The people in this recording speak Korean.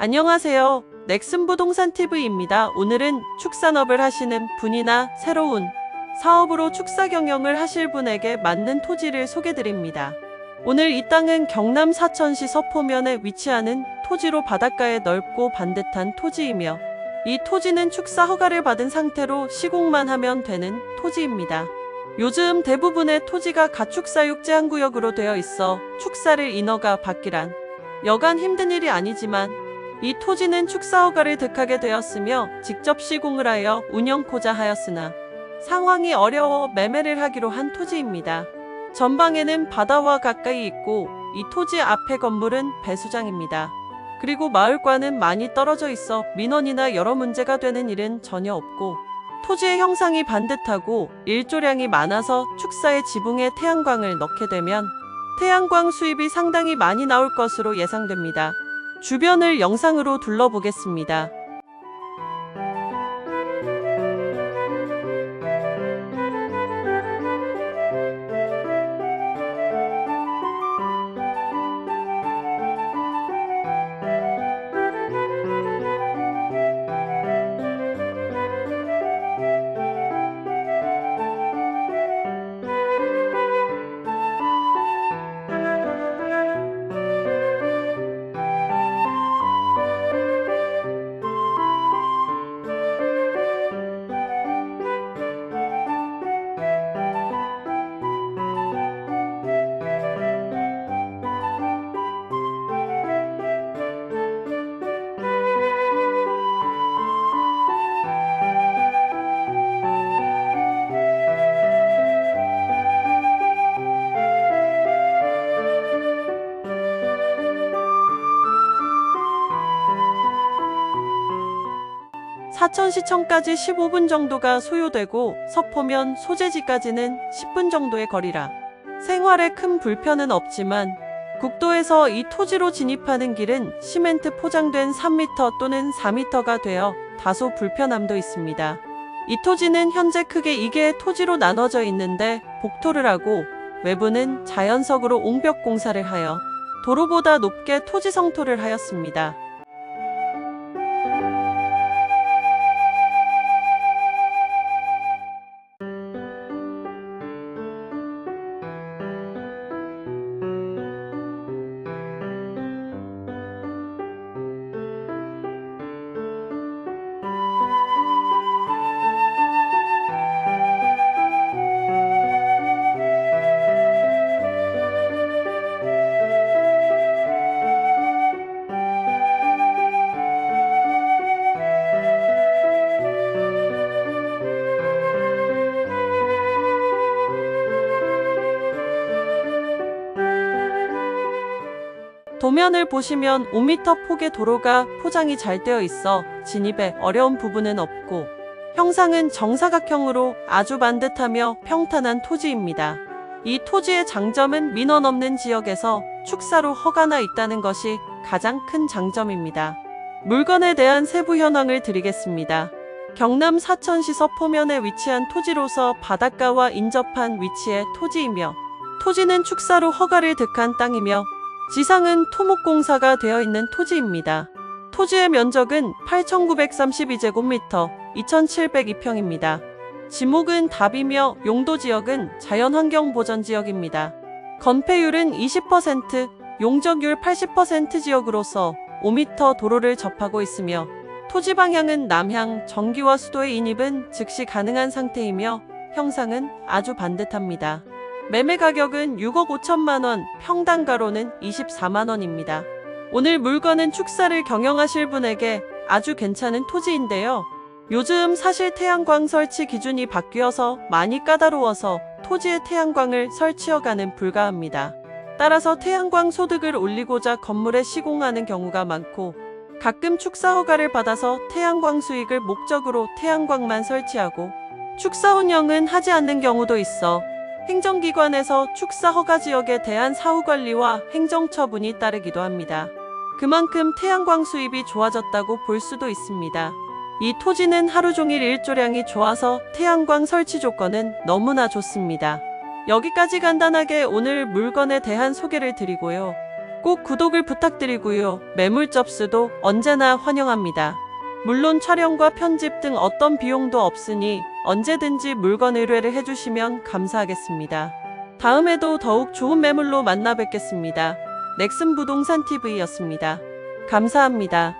안녕하세요. 넥슨 부동산 TV입니다. 오늘은 축산업을 하시는 분이나 새로운 사업으로 축사 경영을 하실 분에게 맞는 토지를 소개드립니다. 오늘 이 땅은 경남 사천시 서포면에 위치하는 토지로 바닷가에 넓고 반듯한 토지이며 이 토지는 축사 허가를 받은 상태로 시공만 하면 되는 토지입니다. 요즘 대부분의 토지가 가축사육 제 한 구역으로 되어 있어 축사를 인허가 받기란 여간 힘든 일이 아니지만 이 토지는 축사 허가를 득하게 되었으며 직접 시공을 하여 운영코자 하였으나 상황이 어려워 매매를 하기로 한 토지입니다. 전방에는 바다와 가까이 있고 이 토지 앞에 건물은 배수장입니다. 그리고 마을과는 많이 떨어져 있어 민원이나 여러 문제가 되는 일은 전혀 없고 토지의 형상이 반듯하고 일조량이 많아서 축사의 지붕에 태양광을 넣게 되면 태양광 수입이 상당히 많이 나올 것으로 예상됩니다. 주변을 영상으로 둘러보겠습니다. 사천시청까지 15분 정도가 소요되고 서포면 소재지까지는 10분 정도의 거리라 생활에 큰 불편은 없지만 국도에서 이 토지로 진입하는 길은 시멘트 포장된 3m 또는 4m가 되어 다소 불편함도 있습니다. 이 토지는 현재 크게 2개의 토지로 나눠져 있는데 복토를 하고 외부는 자연석으로 옹벽 공사를 하여 도로보다 높게 토지 성토를 하였습니다. 도면을 보시면 5m 폭의 도로가 포장이 잘 되어 있어 진입에 어려운 부분은 없고 형상은 정사각형으로 아주 반듯하며 평탄한 토지입니다. 이 토지의 장점은 민원 없는 지역에서 축사로 허가나 있다는 것이 가장 큰 장점입니다. 물건에 대한 세부 현황을 드리겠습니다. 경남 사천시 서포면에 위치한 토지로서 바닷가와 인접한 위치의 토지이며 토지는 축사로 허가를 득한 땅이며 지상은 토목공사가 되어 있는 토지입니다. 토지의 면적은 8,932제곱미터 2,702평입니다. 지목은 답이며 용도 지역은 자연환경보전지역입니다. 건폐율은 20%, 용적률 80% 지역으로서 5m 도로를 접하고 있으며 토지 방향은 남향, 전기와 수도의 인입은 즉시 가능한 상태이며 형상은 아주 반듯합니다. 매매 가격은 6억 5천만 원, 평당가로는 24만 원입니다. 오늘 물건은 축사를 경영하실 분에게 아주 괜찮은 토지인데요. 요즘 사실 태양광 설치 기준이 바뀌어서 많이 까다로워서 토지에 태양광을 설치어가는 불가합니다. 따라서 태양광 소득을 올리고자 건물에 시공하는 경우가 많고 가끔 축사 허가를 받아서 태양광 수익을 목적으로 태양광만 설치하고 축사 운영은 하지 않는 경우도 있어 행정기관에서 축사 허가 지역에 대한 사후 관리와 행정 처분이 따르기도 합니다. 그만큼 태양광 수입이 좋아졌다고 볼 수도 있습니다. 이 토지는 하루 종일 일조량이 좋아서 태양광 설치 조건은 너무나 좋습니다. 여기까지 간단하게 오늘 물건에 대한 소개를 드리고요. 꼭 구독을 부탁드리고요. 매물 접수도 언제나 환영합니다. 물론 촬영과 편집 등 어떤 비용도 없으니 언제든지 물건 의뢰를 해주시면 감사하겠습니다. 다음에도 더욱 좋은 매물로 만나 뵙겠습니다. 넥슨 부동산 TV였습니다. 감사합니다.